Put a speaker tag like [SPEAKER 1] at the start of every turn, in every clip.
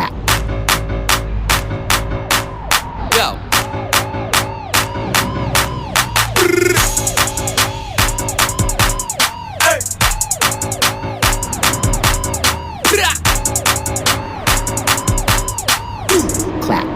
[SPEAKER 1] clap.
[SPEAKER 2] Yo. Bra.
[SPEAKER 1] Clap.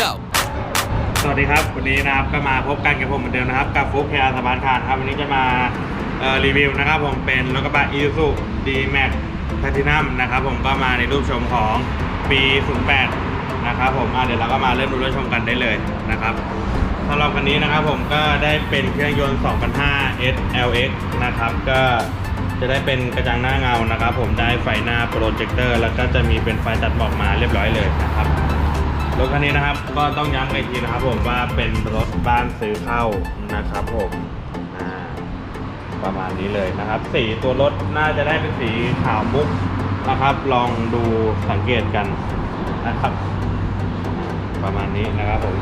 [SPEAKER 2] Yo.
[SPEAKER 3] สวัสดีครับ วันนี้นะครับก็มาพบกันกับผมเหมือนเดิมนะครับ กับฟุกเฮียสมานคานครับ วันนี้จะมาเอ่อรีวิวนะครับผมเป็นรถกระบะ Isuzu D-Max Platinum นะครับผมก็มาในรูปชมของปี 08 นะครับผมเดี๋ยวเราก็มาเริ่มดูรถชมกันได้เลยนะครับสำหรับคันนี้นะครับผมก็ได้เป็นเครื่องยนต์2,500 SLX นะครับก็จะได้เป็นกระจังหน้าเงานะครับ ผมได้ไฟหน้าโปรเจคเตอร์แล้วก็จะมีเป็นไฟตัดหมอกมาเรียบร้อยเลยนะครับรถคันนี้นะครับก็ต้องย้ำอีกทีนะครับผมว่าเป็นรถบ้านซื้อเข้านะครับผม ประมาณนี้เลยนะครับ สีตัวรถน่าจะได้เป็นสีขาวมุกนะครับ ลองดูสังเกตกันนะครับ ประมาณนี้นะครับผม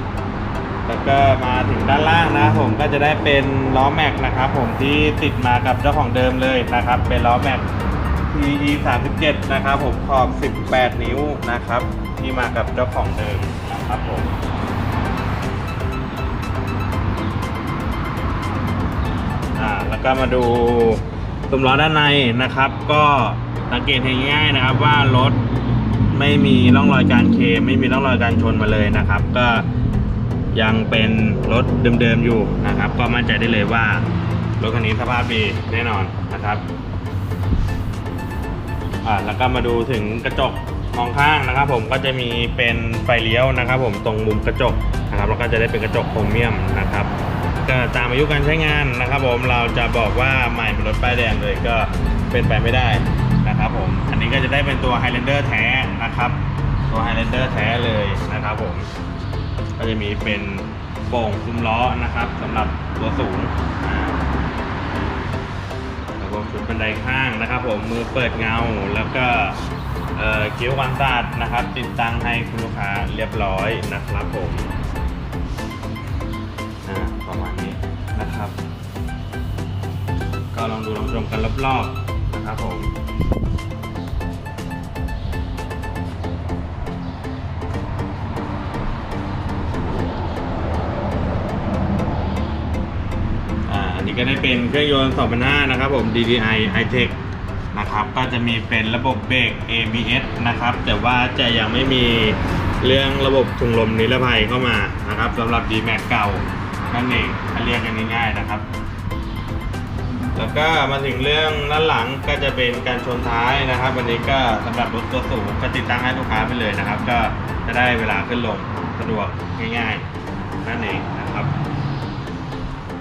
[SPEAKER 3] แล้วก็มาถึงด้านล่างนะผมก็จะได้เป็นล้อแม็กนะครับ ผมที่ติดมากับเจ้าของเดิมเลยนะครับ เป็นล้อแม็ก PE 37นะครับ ผมขอบ 18 นิ้วนะครับ ที่มากับเจ้าของเดิมนะครับผม อ่าแล้วก็มาดูตุ่มล้อด้านในนะครับ ก็สังเกตเห็นง่ายๆนะครับ ว่ารถไม่มีร่องรอยการเคลมไม่มีร่องรอยการชนมาเลยนะครับ ก็ยังเป็นรถเดิมๆอยู่นะครับ ก็มั่นใจได้เลยว่ารถคันนี้สภาพดีแน่นอนนะครับอ่าแล้วก็มาดูถึงกระจกมองข้างนะครับ ผมก็จะมีเป็นไฟเลี้ยวนะครับ ผมตรงมุมกระจกนะครับแล้วก็จะได้เป็นกระจกโครเมียมนะครับ ตามอายุการใช้งานนะครับผมเราจะบอกว่าใหม่เป็นรถป้ายแดงเลยก็เป็นไปไม่ได้นะครับผมอันนี้ก็จะได้เป็นตัว Highlander แท้นะครับ ตัว Highlander แท้เลยนะครับผมก็จะมีเป็นโป่งซุ้มล้อนะครับสำหรับตัวสูงอ่าระบบชุดบันไดข้างนะครับ ผมมือเปิดเงาแล้วก็เอ่อคิ้ววันศาสตร์นะครับ ติดตั้งให้คุณลูกค้าเรียบร้อยนะครับผม ประมาณนี้นะครับ ก็ลองดูลองชมกันรอบๆนะครับผมอันนี้ก็ได้เป็นเครื่องยนต์2,500นะครับผม DDI High-Tech นะครับ ก็จะมีเป็นระบบเบรก ABS นะครับ แต่ว่าจะยังไม่มีเรื่องระบบถุงลมนิรภัยเข้ามานะครับสำหรับ D-Max เก่า นั่นเองถ้าเรียกกันง่ายๆนะครับ แล้วก็มาถึงเรื่องด้านหลังก็จะเป็นการชนท้ายนะครับวันนี้ก็สำหรับรถตัวสูงก็ติดตั้งให้ลูกค้าไปเลยนะครับ ก็จะได้เวลาขึ้นลงสะดวกง่ายๆ นั่นเองนะครับ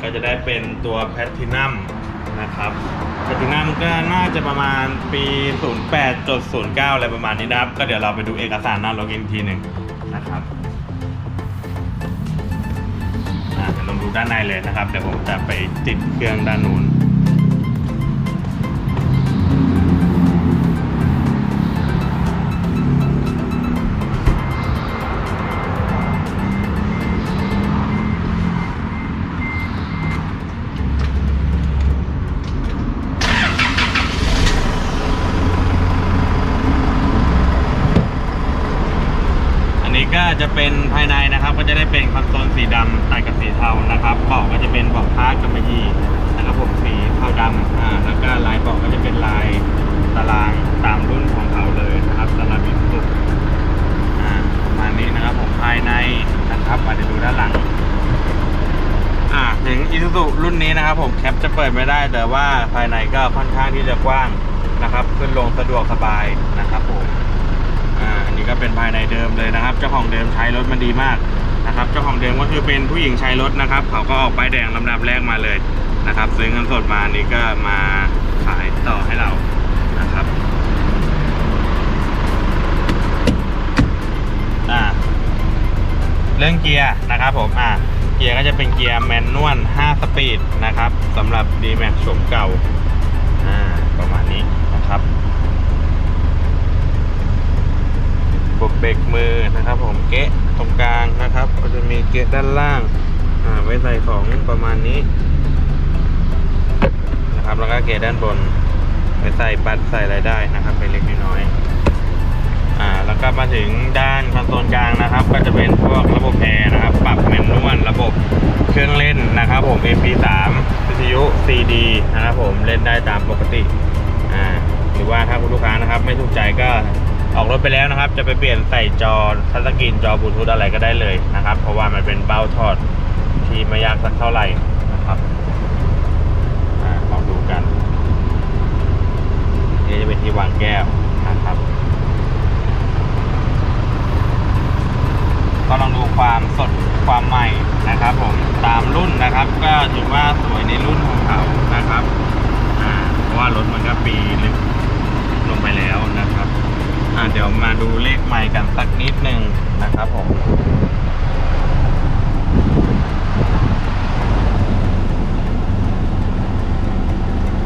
[SPEAKER 3] ก็จะได้เป็นตัวแพทตินัมนะครับแพทตินัมก็น่าจะประมาณปี 08.09 อะไรประมาณนี้นะครับ ก็เดี๋ยวเราไปดูเอกสารหน้ารถอีกทีหนึ่งนะครับ ดูด้านในเลยนะครับ เดี๋ยวผมจะไปติดเครื่องด้านนู้น จะเป็นภายในนะครับ ก็จะได้เป็นคอนโซลสีดำตัดกับสีเทานะครับเบาะก็จะเป็นเบาะผ้ากำมะยีนะครับผมสีเทาดำอ่าแล้วก็ลายเบาะก็จะเป็นลายตารางตามรุ่นของเขาเลยนะครับสำหรับอีสุอ่าประมาณนี้นะครับผมภายในนะครับมาเดี๋ยวดูด้านหลัง อ่าถึงอีซูซุรุ่นนี้นะครับผมแคปจะเปิดไม่ได้แต่ว่าภายในก็ค่อนข้างที่จะกว้างนะครับ ขึ้นลงสะดวกสบายนะครับผม อ่าอันนี้ก็เป็นภายในเดิมเลยนะครับ เจ้าของเดิมใช้รถมันดีมากนะครับเจ้าของเดิมก็คือเป็นผู้หญิงใช้รถนะครับ เขาก็ออกป้ายแดงลำดับแรกมาเลยนะครับ ซื้อเงินสดมานี่ก็มาขายต่อให้เรานะครับอ่าเรื่องเกียร์นะครับผมอ่าเกียร์ก็จะเป็นเกียร์แมนนวล 5 สปีดนะครับสำหรับ D-Max โฉมเก่าอ่าประมาณนี้นะครับ บ วกเบรกมือนะครับผมเกะตรงกลางนะครับ ก็จะมีเกะด้านล่างอ่าไว้ใส่ของประมาณนี้นะครับแล้วก็เกะด้านบนไว้ใส่บัตรใส่อะไรได้นะครับเป็นเล็กน้อยอ่าแล้วก็มาถึงด้านคอนโซลกลางนะครับ ก็จะเป็นพวกระบบแอร์นะครับ ปรับแมนนวลระบบเครื่องเล่นนะครับ ผม MP3 วิทยุ CD นะครับผมเล่นได้ตามปกติอ่าหรือว่าถ้าคุณลูกค้านะครับ ไม่ถูกใจก็ ออกรถไปแล้วนะครับ จะไปเปลี่ยนใส่จอทัชสกรีนจอบลูทูธอะไรก็ได้เลยนะครับ เพราะว่ามันเป็นเบ้าทอดที่ไม่ยากสักเท่าไหร่นะครับอลองดูกัน นี่จะเป็นที่วางแก้วนะครับก็ลองดูความสดความใหม่นะครับผมตามรุ่นนะครับ ก็ถือว่าสวยในรุ่นของเขานะครับเพราะว่ารถมันก็ปีลึกลงไปแล้วนะครับ อ่าเดี๋ยวมาดูเลขใหม่กันสักนิดหนึ่งนะครับผม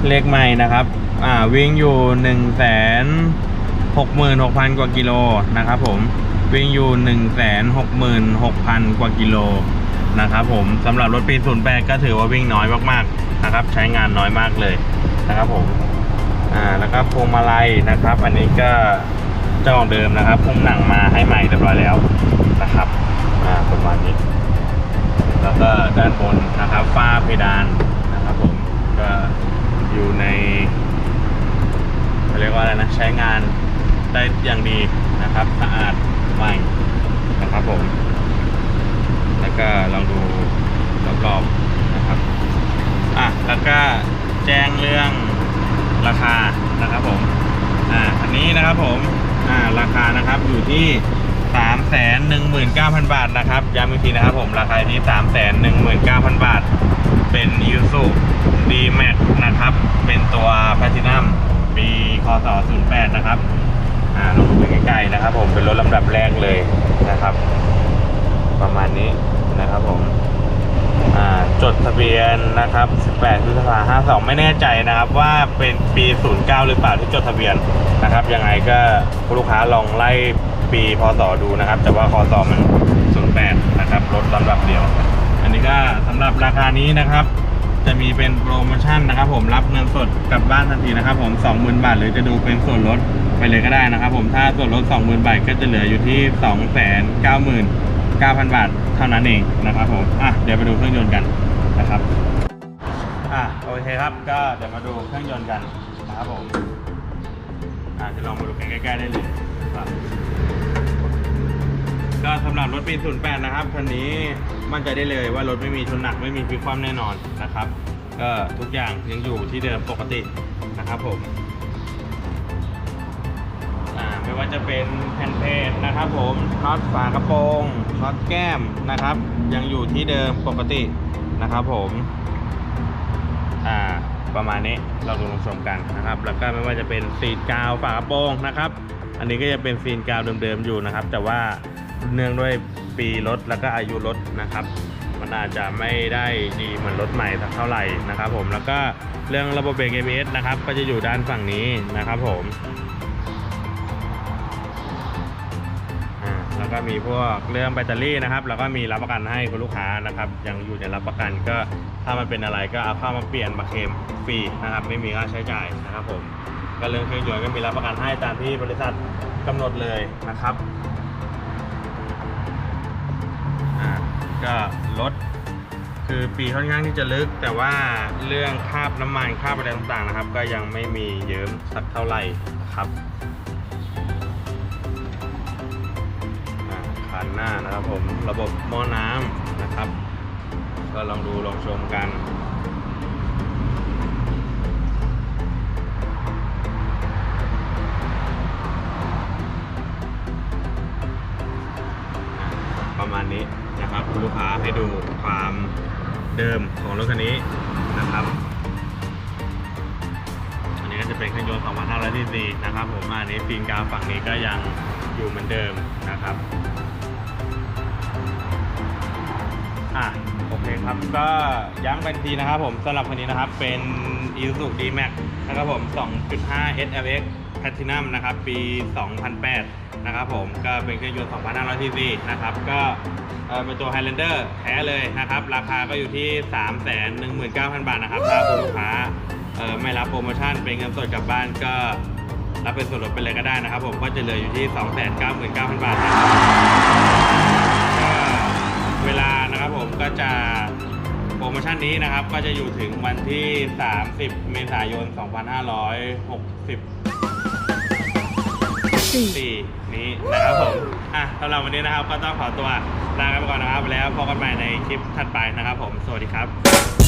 [SPEAKER 3] เลขใหม่นะครับ อ่าวิ่งอยู่หนึ่งแสนหกหมื่นหกพันกว่ากิโลนะครับผมวิ่งอยู่หนึ่งแสนหกหมื่นหกพันกว่ากิโลนะครับผมสำหรับรถปี08ก็ถือว่าวิ่งน้อยมากๆนะครับ ใช้งานน้อยมากเลยนะครับผมอ่าแล้วก็พวงมาลัยนะครับ อันนี้ก็ เจ้าของเดิมนะครับพุ่มหนังมาให้ใหม่เรียบร้อยแล้วนะครับมาประมาณนี้ แล้วก็ด้านบนนะครับฝ้าเพดานนะครับผมก็อยู่ในเขาเรียกว่าอะไรนะใช้งานได้อย่างดีนะครับสะอาดใหม่นะครับผม แล้วก็ลองดูรอบๆนะครับอะแล้วก็แจ้งเรื่องราคานะครับผมอ่าอันนี้นะครับผมอ่าราคา นะครับ อยู่ที่ 3 1 9 0 0 0 บาทนะครับย้ำอีกทีนะครับผมราคาที่ 3 1 9 0 0 0 บาท เป็น i s u d m a x นะครับ เป็นตัว Platinum ปีคศ08นะครับอ่าลองดูใกล้ๆนะครับ ผมเป็นรถลำดับแรกเลยนะครับ ประมาณนี้นะครับผม จดทะเบียนนะครับ 18พฤษภา52 ไม่แน่ใจนะครับว่าเป็นปี 09 หรือเปล่าที่จดทะเบียนนะครับ ยังไงก็ลูกค้าลองไล่ปีพศดูนะครับ แต่ว่าคศมัน 08 นะครับ รถลำดับเดียว อันนี้ก็สำหรับราคานี้นะครับ จะมีเป็นโปรโมชั่นนะครับ ผมรับเงินสดกลับบ้านทันทีนะครับ ผม 20,000 บาท หรือจะดูเป็นส่วนลดไปเลยก็ได้นะครับ ผม ถ้าส่วนลด 20,000 บาทก็จะเหลืออยู่ที่ 9,000 บาทเท่านั้นเองนะครับผมอะเดี๋ยวไปดูเครื่องยนต์กันนะครับอะโอเคครับก็เดี๋ยวมาดูเครื่องยนต์กันนะครับผมอะจะลองมาดูกันใกล้ๆได้เลยครับก็สำหรับรถปี 08 นะครับคันนี้มั่นใจได้เลยว่ารถไม่มีชนหนักไม่มีพลิกคว่ำแน่นอนนะครับก็ทุกอย่างยังอยู่ที่เดิมปกตินะครับผมอ่าไม่ว่าจะเป็นแผ่นเพจนะครับผมน็อตฝากระโปรง น็อตแก้มนะครับ ยังอยู่ที่เดิมปกตินะครับผมอ่าประมาณนี้เราดูลงชมกันนะครับ แล้วก็ไม่ว่าจะเป็นซีดกาวฝากระโปรงนะครับ อันนี้ก็จะเป็นซีนกาวเดิมๆอยู่นะครับ แต่ว่าเนื่องด้วยปีรถแล้วก็อายุรถนะครับ มันอาจจะไม่ได้ดีเหมือนรถใหม่สักเท่าไหร่นะครับ ผมแล้วก็เรื่องระบบเบรก ABS นะครับ ก็จะอยู่ด้านฝั่งนี้นะครับ ผม ก็มีพวกเรื่องแบตเตอรี่นะครับ แล้วก็มีรับประกันให้คุณลูกค้านะครับยังอยู่ในรับประกันก็ถ้ามันเป็นอะไรก็เอาเข้ามาเปลี่ยนมาเคลมฟรีนะครับ ไม่มีค่าใช้จ่ายนะครับผมก็เรื่องเครื่องยนต์ก็มีรับประกันให้ตามที่บริษัทกำหนดเลยนะครับก็รถคือปีค่อนข้างที่จะลึก แต่ว่าเรื่องคราบน้ำมันคราบอะไรต่างๆนะครับ ก็ยังไม่มีเยิ้มสักเท่าไหร่ครับ หน้านะครับผมระบบหม้อน้ำนะครับ ก็ลองดูลองชมกันประมาณนี้นะครับคุณลูกค้าให้ดูความเดิมของรถคันนี้นะครับ อันนี้ก็จะเป็นเครื่องยนต์2,500ซีซีนะครับผมอันนี้ฟิล์มกาฝั่งนี้ก็ยังอยู่เหมือนเดิมนะครับ อะโอเคครับ ก็ย้ำกันทีนะครับผมสำหรับคันนี้นะครับเป็น Isuzu D-Max นะครับผม 2.5 SLX Platinum นะครับ ปี 2008 นะครับผม ก็เป็นเครื่องยนต์ 2,500ซีซีนะครับ ก็เป็นตัว Highlander แท้เลยนะครับ ราคาก็อยู่ที่ 319,000 บาทนะครับ ถ้าคุณลูกค้าไม่รับโปรโมชั่น เป็นเงินสดกลับบ้านก็รับเป็นส่วนลดไปเลยก็ได้นะครับผม ก็จะเหลืออยู่ที่ 299,000 บาทนะครับก็เวลา ก็จะโปรโมชั่นนี้นะครับ ก็จะอยู่ถึงวันที่ 30 เมษายน 2564
[SPEAKER 1] สี่
[SPEAKER 3] นี้นะครับผม อะสำหรับวันนี้นะครับ ก็ต้องขอตัวลากันไปก่อนนะครับ แล้วพบกันใหม่ในคลิปถัดไปนะครับผม สวัสดีครับ